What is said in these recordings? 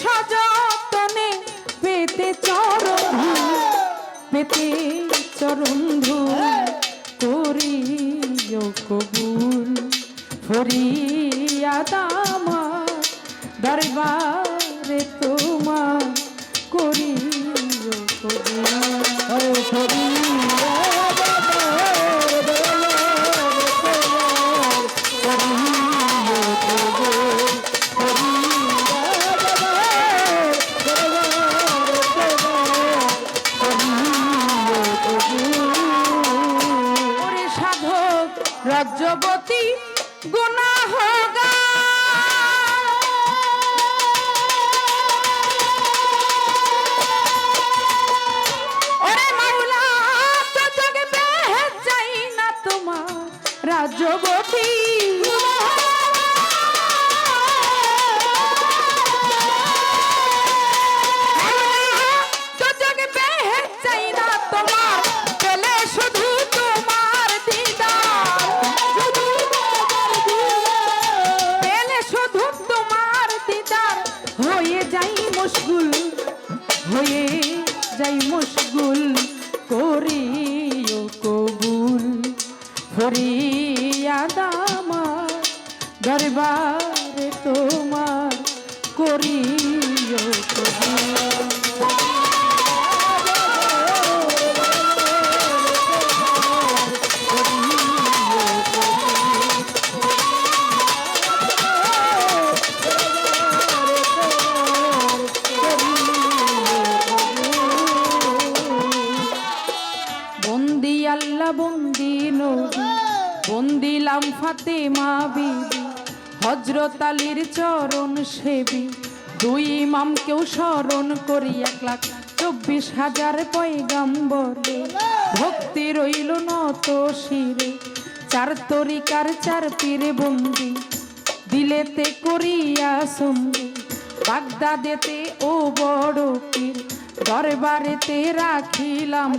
সযতনে পেতে। পেতে চরণ করিও কবুল ফরিয়াদ আমার দরবারে তোমার করিও কবুল। রাজ্যবতী গুনা হোগা ফরিয়াদ আমার দরবারে তোমার করিও ফাতেমা বিবি হজরত আলীর চরণ সেবী। দুই ইমামকেও স্মরণ করি এক লাখ চব্বিশ হাজার পয়গাম্বরে। ভক্তি রইল নত শিরে চার তরিকার চার পীরে বন্দি। দিলেতে করিয়া সন্ধি বাগদাদেতে ও বড় পীর। দরবারেতে রাখিলাম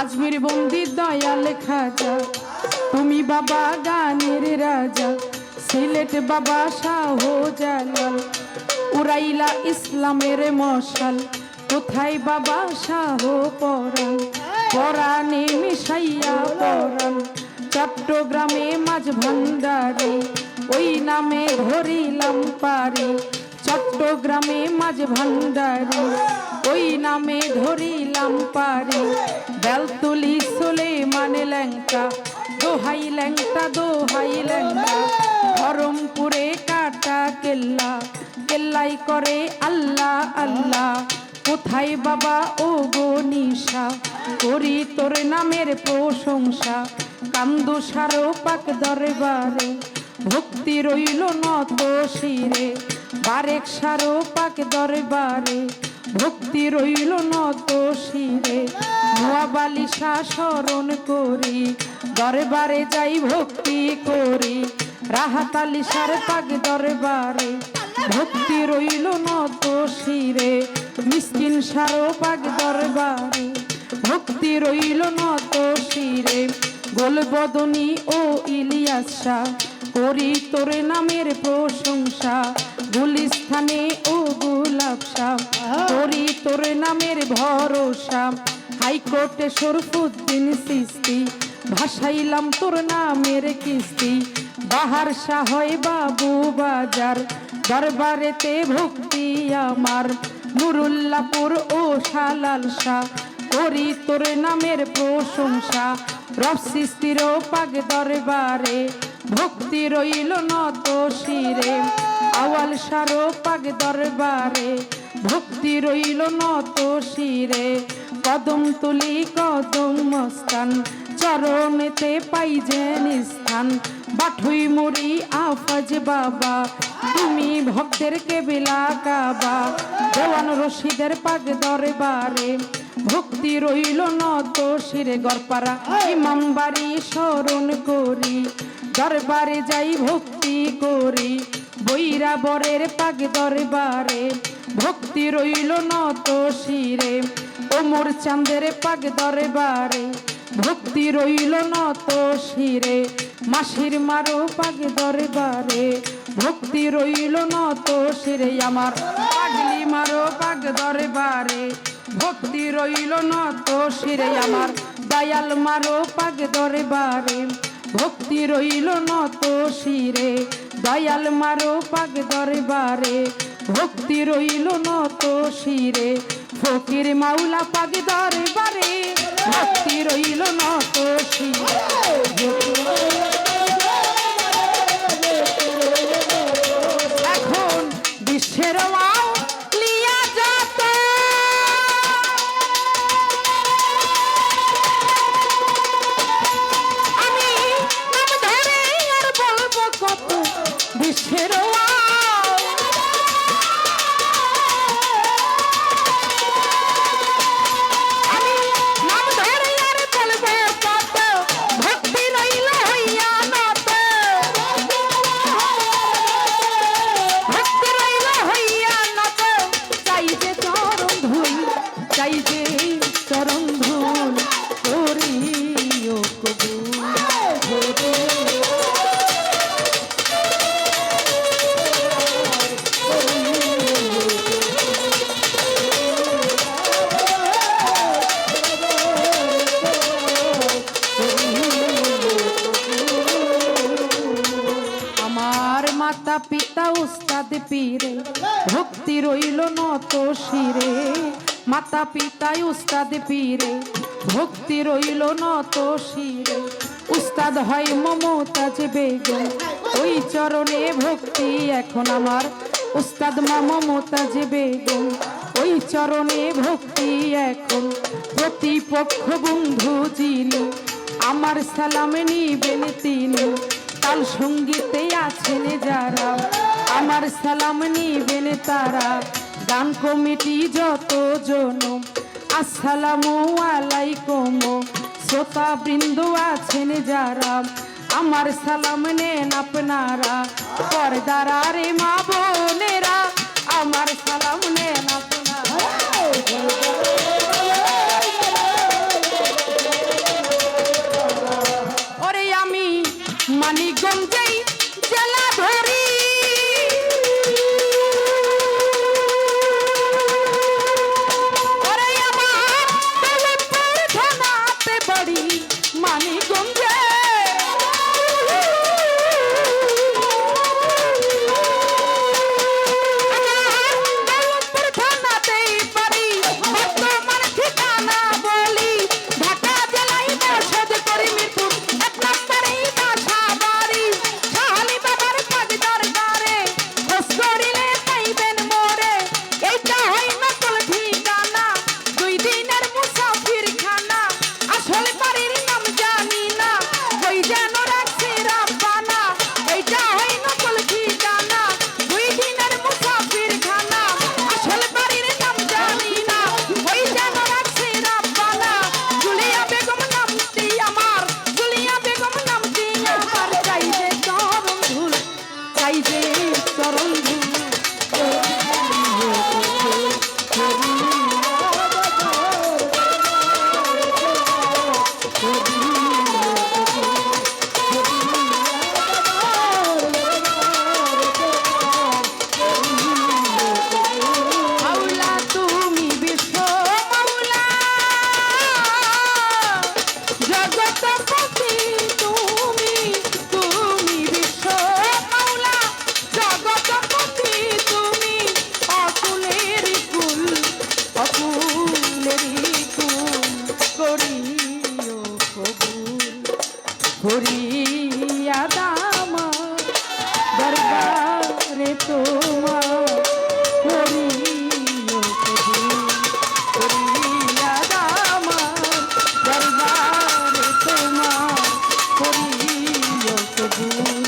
আজমির বন্দি দয়াল খাজা। তুমি বাবা গানের রাজা, সিলেট বাবা শাহ জালাল উড়াইলা ইসলামের মশাল, কোথায় বাবা শাহ পরাণ? পরাণে মিশাইয়া পরাণ, চট্টগ্রামে মাঝ ভান্ডারে, ওই নামে ধরিলাম পারে। চট্টগ্রামে মাঝ ভান্ডারে, ওই নামে ধরিলাম পারে। বেলতুলি সোলে মানে ল্যাংটা দোহাই ল্যাংটা দোহাই ল্যাংটা। ধরমপুরে কাটা কেল্লা, কেল্লাই করে আল্লাহ আল্লাহ। কোথায় বাবা ও গো নিশা? করি তোর নামের প্রশংসা। কান্দু সারো পাক দরবারে। ভক্তি রইল নত শিরে। বারেক সারো পাক দরবারে। ভক্তি রইল নত শিরে নোয়াবালিশা স্মরণ করি, দরবারে যাই ভক্তি করি রাহাতালিশার পাক দরবারে। ভক্তি রইল নত শিরে, মিসকিন সারো পাক দরবারে। ভক্তি রইল নত শিরে, গোলবদনী ও ইলিয়াস, করি তোর নামের প্রশংসা গুলিস্থানে ও গোলাপ শাহ করি তোর নামের ভরসা। হাইকোর্টে শরফুদ্দিন সিস্তি, ভাসাইলাম তোর নামের কিস্তি। বাহার শাহয় বাবু বাজার, দরবারেতে ভক্তি আমার। নুরুল্লাপুর ও শালাল শাহ করি তোর নামের প্রশংসা। রব সৃষ্টির পাগ দরবারে রইল শিরে আওয়াল সারো পাগ দরবারে, ভক্তি রইল নত শিরে কদম তুলি, কদম মস্তান, চরণেতে পাই যেন স্থান। বাঠুই মুড়ি, আফাজ বাবা, তুমি ভক্তের কেবিলা কাবা। দেওয়ান রশিদের পাগ দরবারে ভক্তি রইল নত শিরে গড়পাড়া। ইমাম বাড়ি স্মরণ করি, দরবারে যাই ভক্তি করি। বৈরা বরের পাগ দরবারে ভক্তি রইল নত শিরে। ওমর চাঁদের পাগ দরবারে ভক্তি রইল নত শিরে। মাসির মারো পাগ দরবারে ভক্তি রইল নত শিরে। আমার পাগলি মারো পাগ দরবারে ভক্তি রইল নত শিরে আমার। দয়াল মারো পাগ দরবারে ভক্তি রইল নত শিরে। দয়াল মারো পাগ দরবারে ভক্তি রইল নত শিরে। ফকির মাওলা পাগ দরবারে ভক্তি রইল নত শিরে। এখন বিশ্বের মাও বিশ্বের মাতা পিতা উস্তাদ পীরে, ভক্তি রইল নত শিরে। মাতা পিতাই উস্তাদ পীরে, ভক্তি রইল নত শিরে। উস্তাদ হয় মমতাজ বেগম, ওই চরণে ভক্তি এখন আমার। উস্তাদ মা মমতাজ বেগম, ওই চরণে ভক্তি এখন। প্রতিপক্ষ বন্ধু যিনি, আমার সালাম নিবেন তিনি। তাল সঙ্গীতে আছেন যারা, আমার সালাম নিবেন তারা। গান কমিটি যত জন, আসসালামু আলাইকুম। শ্রোতা বৃন্দ আছেন যারা, আমার সালাম নেন আপনারা। পর্দারা রে মা বোনেরা, আমার সালাম নেন আপনারা। করিও কবুল করিয়া দামা দরবারে তোমার করিও কবুল